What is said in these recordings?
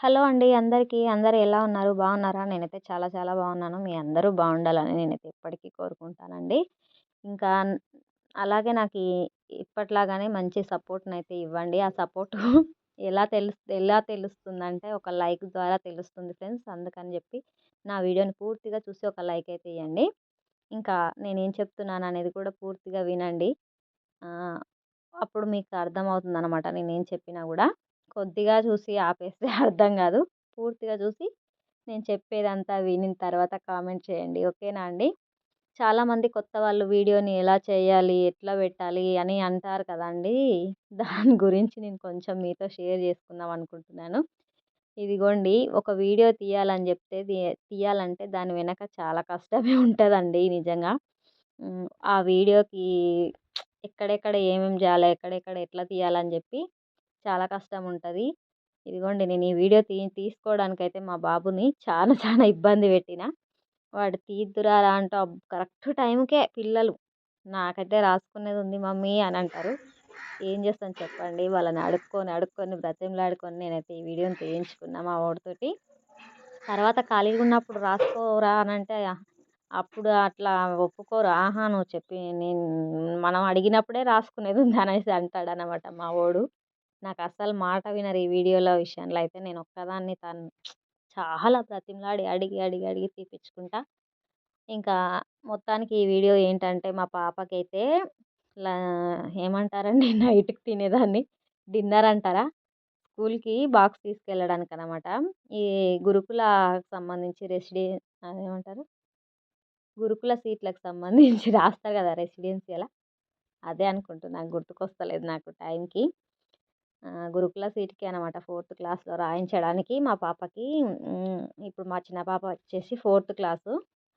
Hello అండి అందరికీ. అందరు ఎలా ఉన్నారు? బాగున్నారా? నేనైతే చాలా చాలా బాగున్నాను. మీ అందరూ బాగుండాలని నేనైతే ఎప్పటికీ కోరుకుంటానండి. ఇంకా అలాగే నాకు ఇప్పట్లాగానే మంచి సపోర్ట్ని అయితే ఇవ్వండి. ఆ సపోర్ట్ ఎలా తెలుసు ఎలా తెలుస్తుందంటే ఒక లైక్ ద్వారా తెలుస్తుంది ఫ్రెండ్స్. అందుకని చెప్పి నా వీడియోని పూర్తిగా చూసి ఒక లైక్ అయితే ఇవ్వండి ఇంకా నేనేం చెప్తున్నాను అనేది కూడా పూర్తిగా వినండి. అప్పుడు మీకు అర్థమవుతుంది అనమాట నేనేం చెప్పినా కూడా. కొద్దిగా చూసి ఆపేస్తే అర్థం కాదు. పూర్తిగా చూసి నేను చెప్పేదంతా వినిన తర్వాత కామెంట్ చేయండి. ఓకేనా అండి? చాలామంది కొత్త వాళ్ళు వీడియోని ఎలా చేయాలి ఎట్లా పెట్టాలి అని అంటారు కదండి దాని గురించి నేను కొంచెం మీతో షేర్ చేసుకుందాం అనుకుంటున్నాను. ఇదిగోండి ఒక వీడియో తీయాలని చెప్తే తీయాలంటే దాని వెనక చాలా కష్టమే ఉంటుందండి నిజంగా. ఆ వీడియోకి ఎక్కడెక్కడ ఏమేమి చేయాలి ఎక్కడెక్కడ ఎట్లా తీయాలని చెప్పి చాలా కష్టం ఉంటుంది ఇదిగోండి నేను ఈ వీడియో తీ తీసుకోవడానికైతే మా బాబుని చాలా చాలా ఇబ్బంది పెట్టిన. వాడు తీద్దురా అంటూ కరెక్ట్ టైంకే పిల్లలు. నాకైతే రాసుకునేది ఉంది మమ్మీ అని అంటారు. ఏం చేస్తాను చెప్పండి? వాళ్ళని అడుక్కొని అడుక్కొని బ్రతిమలాడుకొని నేనైతే ఈ వీడియోని తీయించుకున్నా మా వాడితోటి. తర్వాత ఖాళీగా ఉన్నప్పుడు రాసుకోరా అని అంటే అప్పుడు అట్లా ఒప్పుకోరు ఆహా నువ్వు చెప్పి నేను మనం అడిగినప్పుడే రాసుకునేది ఉంది అనేసి అంటాడనమాట మా వాడు. నాకు అస్సలు మాట వినరు ఈ వీడియోలో విషయంలో. అయితే నేను ఒక్కదాన్ని తను చాలా బ్రతిమలాడి అడిగి అడిగి అడిగి తీపిచ్చుకుంటా. ఇంకా మొత్తానికి ఈ వీడియో ఏంటంటే మా పాపకైతే ఏమంటారండి? నైట్కి తినేదాన్ని. డిన్నర్ అంటారా? స్కూల్కి బాక్స్ తీసుకెళ్ళడానికి అనమాట ఈ గురుకుల సంబంధించి రెసిడె ఏమంటారు గురుకుల సీట్లకు సంబంధించి రాస్తారు కదా రెసిడెన్సీ అలా అదే అనుకుంటున్నా. గుర్తుకొస్తలేదు నాకు టైంకి. గురుకుల సీట్కి అనమాట ఫోర్త్ క్లాస్లో రాయించడానికి మా పాపకి ఇప్పుడు మా చిన్న పాప వచ్చేసి ఫోర్త్ క్లాసు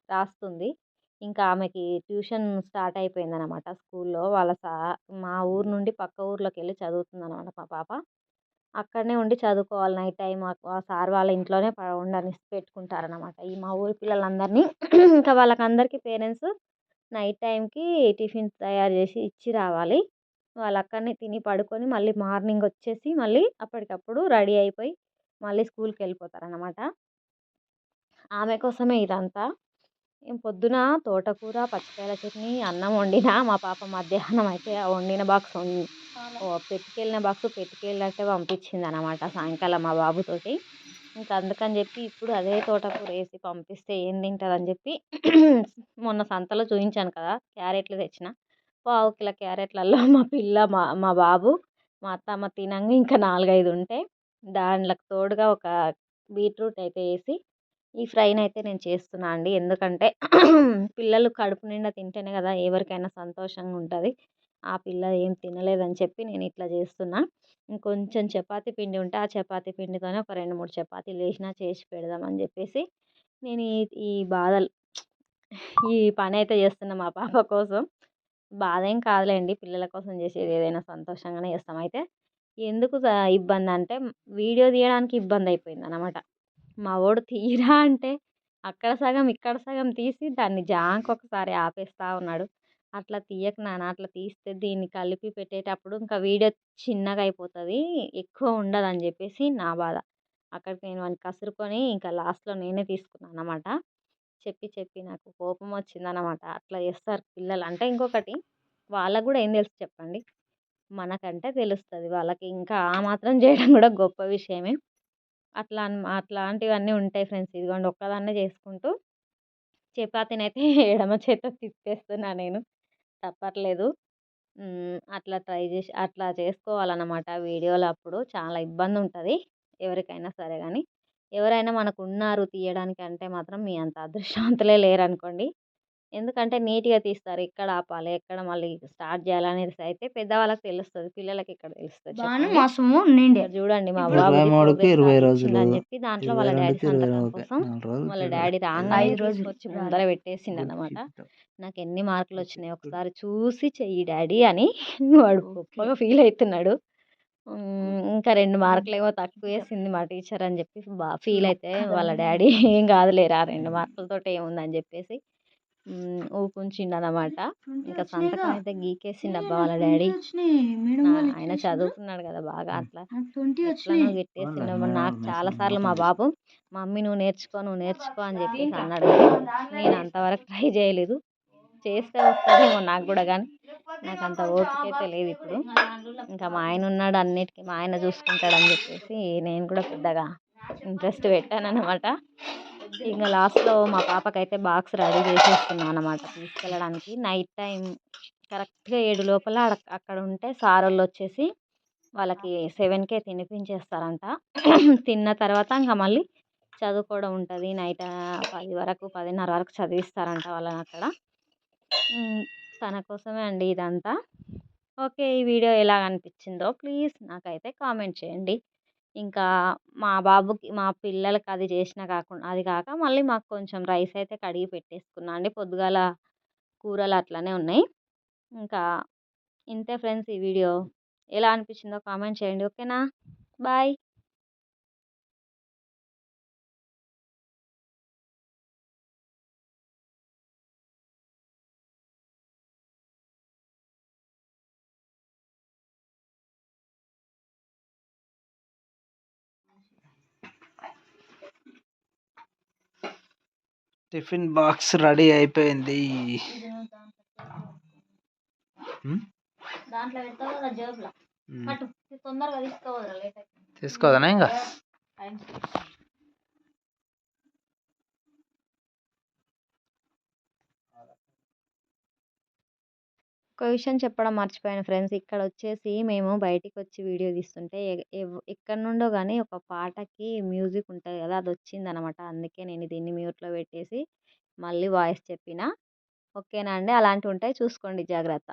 రాస్తుంది. ఇంకా ఆమెకి ట్యూషన్ స్టార్ట్ అయిపోయింది అనమాట స్కూల్లో. వాళ్ళ సా మా ఊరు నుండి పక్క ఊర్లోకి వెళ్ళి చదువుతుంది అనమాట మా పాప. అక్కడనే ఉండి చదువుకోవాలి నైట్ టైం ఆ సార్ వాళ్ళ ఇంట్లోనే ఉండని పెట్టుకుంటారనమాట. ఈ మా ఊరి పిల్లలందరినీ ఇంకా వాళ్ళకందరికీ పేరెంట్స్ నైట్ టైంకి టిఫిన్ తయారు చేసి ఇచ్చి రావాలి. వాళ్ళు అక్కడనే తిని పడుకొని మళ్ళీ మార్నింగ్ వచ్చేసి మళ్ళీ అప్పటికప్పుడు రెడీ అయిపోయి మళ్ళీ స్కూల్కి వెళ్ళిపోతారు అనమాట ఆమె కోసమే ఇదంతా. పొద్దున తోటకూర పచ్చికాయల చట్నీ అన్నం వండిన మా పాప మధ్యాహ్నం అయితే వండిన బాక్స్ పెట్టుకెళ్ళిన బాక్స్ పెట్టుకెళ్ళినట్టే పంపించింది అనమాట సాయంకాలం మా బాబుతోటి. ఇంకా అందుకని చెప్పి ఇప్పుడు అదే తోటకూర వేసి పంపిస్తే ఏం తింటుంది అని చెప్పి మొన్న సంతలో చూపించాను కదా క్యారెట్లు తెచ్చిన. పావు కిలో క్యారెట్లలో మా పిల్ల మా మా బాబు మా అత్తమ్మ తినంగా ఇంకా నాలుగైదు ఉంటే దాంట్లోకి తోడుగా ఒక బీట్రూట్ అయితే వేసి ఈ ఫ్రైని అయితే నేను చేస్తున్నా అండి. ఎందుకంటే పిల్లలు కడుపు నిండా తింటేనే కదా ఎవరికైనా సంతోషంగా ఉంటుంది. ఆ పిల్ల ఏం తినలేదని చెప్పి నేను ఇట్లా చేస్తున్నా. ఇంకొంచెం చపాతి పిండి ఉంటే ఆ చపాతి పిండితోనే ఒక రెండు మూడు చపాతీలు వేసినా చేసి పెడదామని చెప్పేసి నేను ఈ ఈ బాధలు ఈ పని అయితే చేస్తున్నా మా పాప కోసం బాధ ఏం కాదులేండి. పిల్లల కోసం చేసేది ఏదైనా సంతోషంగానే చేస్తాం. అయితే ఎందుకు ఇబ్బంది అంటే వీడియో తీయడానికి ఇబ్బంది అయిపోయింది అనమాట మా వాడు తీరా అంటే అక్కడ సగం ఇక్కడ సగం తీసి దాన్ని జాంక్ ఒకసారి ఆపేస్తూ ఉన్నాడు. అట్లా తీయక నాన్న అట్లా తీస్తే దీన్ని కలిపి పెట్టేటప్పుడు ఇంకా వీడియో చిన్నగా అయిపోతుంది ఎక్కువ ఉండదు అని చెప్పేసి నా బాధ. అక్కడికి నేను వాడిని కసురుకొని ఇంకా లాస్ట్లో నేనే తీసుకున్నాను అనమాట చెప్పి చెప్పి నాకు కోపం వచ్చిందనమాట అట్లా చేస్తారు పిల్లలు. అంటే ఇంకొకటి వాళ్ళకు కూడా ఏం తెలుసు చెప్పండి? మనకంటే తెలుస్తుంది. వాళ్ళకి ఇంకా ఆ మాత్రం చేయడం కూడా గొప్ప విషయమే. అట్లా అట్లాంటివన్నీ ఉంటాయి ఫ్రెండ్స్. ఇదిగోండి ఒక్కదాన్నే చేసుకుంటూ చపాతీనైతే ఎడమ చేత తిప్పేస్తున్నా నేను. తప్పట్లేదు. అట్లా ట్రై చేసి అట్లా చేసుకోవాలన్నమాట. వీడియోలు అప్పుడు చాలా ఇబ్బంది ఉంటుంది. ఎవరికైనా సరే కానీ ఎవరైనా మనకు ఉన్నారు తీయడానికి అంటే మాత్రం మీ అంత అదృష్టవంతులే లేరనుకోండి. ఎందుకంటే నీట్గా తీస్తారు. ఎక్కడ ఆపాలి ఎక్కడ మళ్ళీ స్టార్ట్ చేయాలి అనేది అయితే పెద్దవాళ్ళకి తెలుస్తుంది. పిల్లలకి ఇక్కడ తెలుస్తుంది మాసము నిండే. చూడండి మా బాబు ఇరవై రోజులు అని చెప్పి దాంట్లో వాళ్ళ డాడీ సంతకం కోసం వాళ్ళ డాడీ రాగా ఐదు రోజులు. వచ్చి ముందర పెట్టేసిండు అనమాట నాకు ఎన్ని మార్కులు వచ్చినాయి? ఒకసారి చూసి చెయ్యి డాడీ అని వాడు గొప్పగా ఫీల్ అవుతున్నాడు. ఇంకా రెండు మార్కులు ఏమో తక్కువ వేసింది మా టీచర్ అని చెప్పి బాగా ఫీల్ అయితే వాళ్ళ డాడీ ఏం కాదులేరా రెండు మార్కులతో ఏముందని చెప్పేసి హ్మ్. ఊకుంచిండనమాట. ఇంకా సంతకం అయితే గీకేసిండబ్బా వాళ్ళ డ్యాడీ. నా ఆయన చదువుకున్నాడు గదా బాగా అట్లా. ఎట్లనో గెట్టేసిండు. మరి నాకు చాలా సార్లు మా బాబు మమ్మీ నువ్వు నేర్చుకో, నువ్వు నేర్చుకో అని జెప్పేసి అన్నాడు నేను అంతవరకు ట్రై జేయలేదు. చేస్తే వస్తుందేమో నాకు కూడా గూడా గానీ, నాకంత ఓపికైతే లేదిప్పుడు. ఇంకా మా ఆయన ఉన్నాడు అన్నిటికి. మా ఆయన చూసుకుంటాడని చెప్పేసి నేను కూడా పెద్దగా ఇంట్రెస్ట్ పెట్టాననమాట. ఇంకా లాస్ట్‌లో మా పాపకైతే బాక్స్ రెడీ చేసేస్తున్నాను అనమాట తీసుకెళ్ళడానికి. నైట్ టైం కరెక్ట్‌గా ఏడు లోపల అక్కడ అక్కడ ఉంటే సారోళ్ళు వచ్చేసి వాళ్ళకి సెవెన్కే తినిపించేస్తారంట. తిన్న తర్వాత ఇంకా మళ్ళీ చదువుకోవడం ఉంటుంది నైట్ పది వరకు, పదిన్నర వరకు చదివిస్తారంట వాళ్ళని అక్కడ తన కోసమే అండి ఇదంతా. ఓకే. ఈ వీడియో ఎలా అనిపించిందో ప్లీజ్ నాకైతే కామెంట్ చేయండి. ఇంకా మా బాబుకి మా పిల్లలకి అది చేసినా కాకుండా అది కాక మళ్ళీ మాకు కొంచెం రైస్ అయితే కడిగి పెట్టేసుకున్నా అండి. పొద్దుగాల కూరలు అట్లనే ఉన్నాయి. ఇంకా ఇంతే ఫ్రెండ్స్ ఈ వీడియో. ఎలా అనిపించిందో కామెంట్ చేయండి. ఓకేనా? బాయ్. టిఫిన్ బాక్స్ రెడీ అయిపోయింది. హ్మ్. దాంట్లో ఒక విషయం చెప్పడం మర్చిపోయాను ఫ్రెండ్స్. ఇక్కడ వచ్చేసి మేము బయటికి వచ్చి వీడియో తీస్తుంటే ఎక్కడి నుండో కానీ ఒక పాటకి మ్యూజిక్ ఉంటుంది కదా అది వచ్చిందనమాట అందుకే నేను దీన్ని మ్యూట్‌లో పెట్టేసి మళ్ళీ వాయిస్ చెప్పిన ఓకేనా అండి? అలాంటివి ఉంటాయి చూసుకోండి జాగ్రత్త.